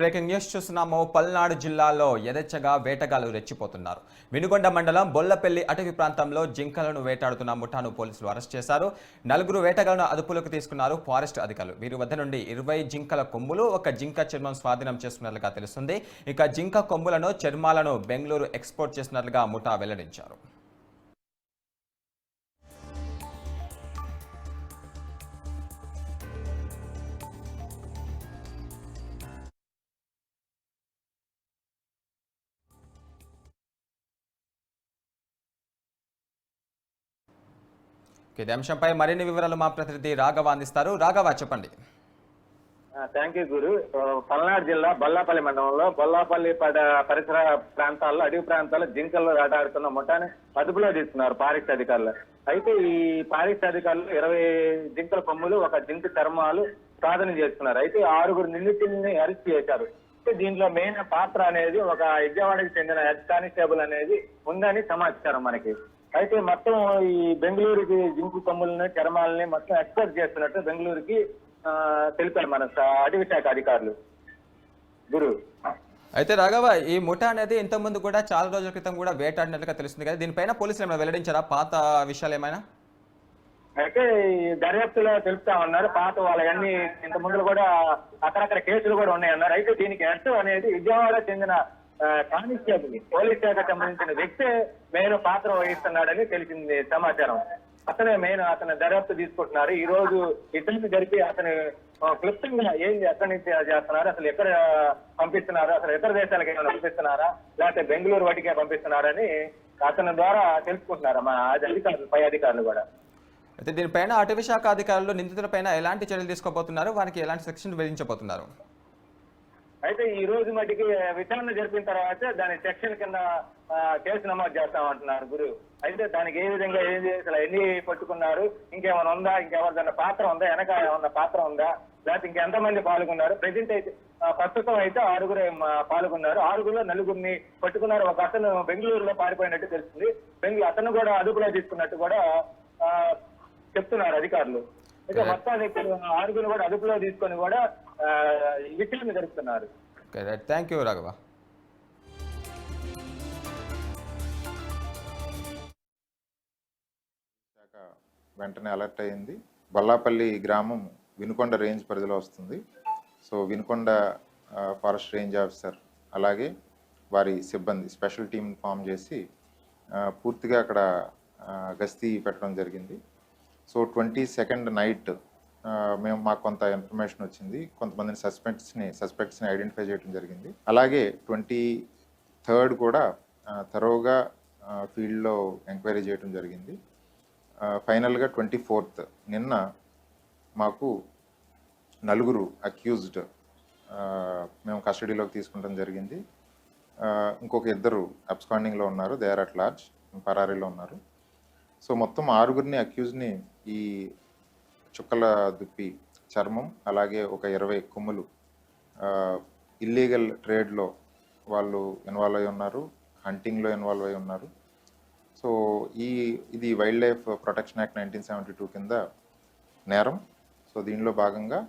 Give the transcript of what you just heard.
Breaking news చూస్తున్నాము. పల్నాడు జిల్లాలో యథేచ్ఛగా వేటగాళ్ళు రెచ్చిపోతున్నారు. వినుగొండ మండలం బొల్లపల్లి అటవీ ప్రాంతంలో జింకలను వేటాడుతున్న ముఠాను పోలీసులు అరెస్ట్ చేశారు. నలుగురు వేటగాళ్ళను అదుపులోకి తీసుకున్నారు ఫారెస్ట్ అధికారులు. వీరి వద్ద నుండి ఇరవై జింకల కొమ్ములు ఒక జింక చర్మం స్వాధీనం చేసుకున్నట్లుగా తెలుస్తుంది. ఇక జింక కొమ్ములను చర్మాలను బెంగళూరు ఎక్స్పోర్ట్ చేసినట్లుగా ముఠా వెల్లడించారు. ఇది అంశంపై మరిన్ని వివరాలు మా ప్రతినిధి రాఘవ అందిస్తారు. రాఘవ చెప్పండి. థ్యాంక్ యూ గురు. పల్నాడు జిల్లా బొల్లాపల్లి మండలంలో బొల్లాపల్లి పడ పరిసర ప్రాంతాల్లో అడవి ప్రాంతాల్లో జింకల్లో వేటాడుతున్న ముఠాన్ని అదుపులో తీసుకున్నారు ఫారెస్ట్ అధికారులు. అయితే ఈ ఫారెస్ట్ అధికారులు ఇరవై జింకల కొమ్ములు ఒక జింక చర్మాలు సాధన చేస్తున్నారు. అయితే ఆరుగురు నిందితుల్ని అరెస్ట్ చేశారు. దీంట్లో మెయిన్ పాత్ర అనేది ఒక విజయవాడకి చెందిన హెడ్ కానిస్టేబుల్ అనేది ఉందని సమాచారం మనకి. అయితే మొత్తం ఈ బెంగళూరుకి జింకు కొమ్ములని చర్మాలని మొత్తం ఎక్స్పోర్ట్ చేస్తున్నట్టు బెంగళూరుకి తెలిపారు మన అటవీ శాఖ అధికారులు. గురు. అయితే రాఘవ ఈ ముఠా అనేది ఇంతకుముందు కూడా చాలా రోజుల క్రితం కూడా వేటాడినట్లుగా తెలుస్తుంది కదా. దీనిపైన పోలీసులు ఏమైనా వెల్లడించారా? పాత విషయాలు ఏమైనా? అయితే దర్యాప్తులో తెలుపుతా ఉన్నారు. పాత వాళ్ళవన్నీ ఇంత ముందు కూడా అక్కడక్కడ కేసులు కూడా ఉన్నాయన్నారు. అయితే దీనికి హెడ్ అనేది విజయవాడ చెందిన కానిస్టేబుల్ పోలీస్ శాఖకు సంబంధించిన వ్యక్తే మెయిన్ పాత్ర వహిస్తున్నాడని తెలిసింది సమాచారం. అతనే మెయిన్ అతను దర్యాప్తు తీసుకుంటున్నారు. ఈ రోజు ఇతరులు జరిపి అతను క్లుప్తంగా ఏం ఎక్కడి నుంచి చేస్తున్నారు అసలు ఎక్కడ పంపిస్తున్నారు? అసలు ఇతర దేశాలకు ఏమైనా పంపిస్తున్నారా? లేకపోతే బెంగళూరు వాటికే పంపిస్తున్నారని అతని ద్వారా తెలుసుకుంటున్నారు మా అధికారులు పై అధికారులు కూడా? అయితే దీనిపైన అటవీ శాఖ అధికారులు నిందితులపైన ఎలాంటి చర్యలు తీసుకోబోతున్నారు? వారికి ఎలాంటి సెక్షన్ విధించబోతున్నారు? అయితే ఈ రోజు మటుకి విచారణ జరిపిన తర్వాత దాని సెక్షన్ కింద కేసు నమోదు చేస్తామంటున్నారు గురు. అయితే దానికి ఏ విధంగా ఏం చేసి అసలు ఎన్ని పట్టుకున్నారు? ఇంకేమైనా ఉందా? ఇంకెవరిదన్నా పాత్ర ఉందా? వెనక ఏమన్నా పాత్ర ఉందా? లేకపోతే ఇంకెంతమంది పాల్గొన్నారు? ప్రెసెంట్ అయితే ప్రస్తుతం అయితే ఆరుగురు పాల్గొన్నారు. ఆరుగురులో నలుగురిని పట్టుకున్నారు. ఒక అతను బెంగళూరులో పారిపోయినట్టు తెలుస్తుంది. బెంగళూరు అతను కూడా అదుపులో తీసుకున్నట్టు కూడా ఆ, చెప్తున్నారు అధికారులు. అయితే మొత్తానికి ఆరుగురు కూడా అదుపులో తీసుకొని కూడా విచారణ జరుపుతున్నారు థ్యాంక్ యూ రాఘవ వెంటనే అలర్ట్ అయింది. బొల్లాపల్లి గ్రామం వినుకొండ రేంజ్ పరిధిలో వస్తుంది. So Vinukonda forest range officer అలాగే వారి సిబ్బంది స్పెషల్ టీం ఫామ్ చేసి పూర్తిగా అక్కడ గస్తీ పెట్టడం జరిగింది. సో ట్వంటీ సెకండ్ నైట్ మేము మాకు కొంత ఇన్ఫర్మేషన్ వచ్చింది. కొంతమందిని సస్పెక్ట్స్ని సస్పెక్ట్స్ని ఐడెంటిఫై చేయడం జరిగింది. అలాగే ట్వంటీ థర్డ్ కూడా తరోగా ఫీల్డ్లో ఎంక్వైరీ చేయడం జరిగింది. ఫైనల్గా ట్వంటీ ఫోర్త్ నిన్న మాకు నలుగురు అక్యూజ్డ్ మేము కస్టడీలోకి తీసుకుంటాం జరిగింది. ఇంకొక ఇద్దరు అబ్స్కాండింగ్లో ఉన్నారు. దే ఆర్ అట్ లార్జ్ పరారీలో ఉన్నారు. సో మొత్తం ఆరుగురిని అక్యూజ్ని ఈ చుక్కల దుప్పి చర్మం అలాగే ఒక ఇరవై కొమ్ములు ఇల్లీగల్ ట్రేడ్లో వాళ్ళు ఇన్వాల్వ్ అయి ఉన్నారు హంటింగ్లో ఇన్వాల్వ్ అయి ఉన్నారు. సో ఈ ఇది wild life protection act nineteen seventy two కింద నేరం. సో దీనిలో భాగంగా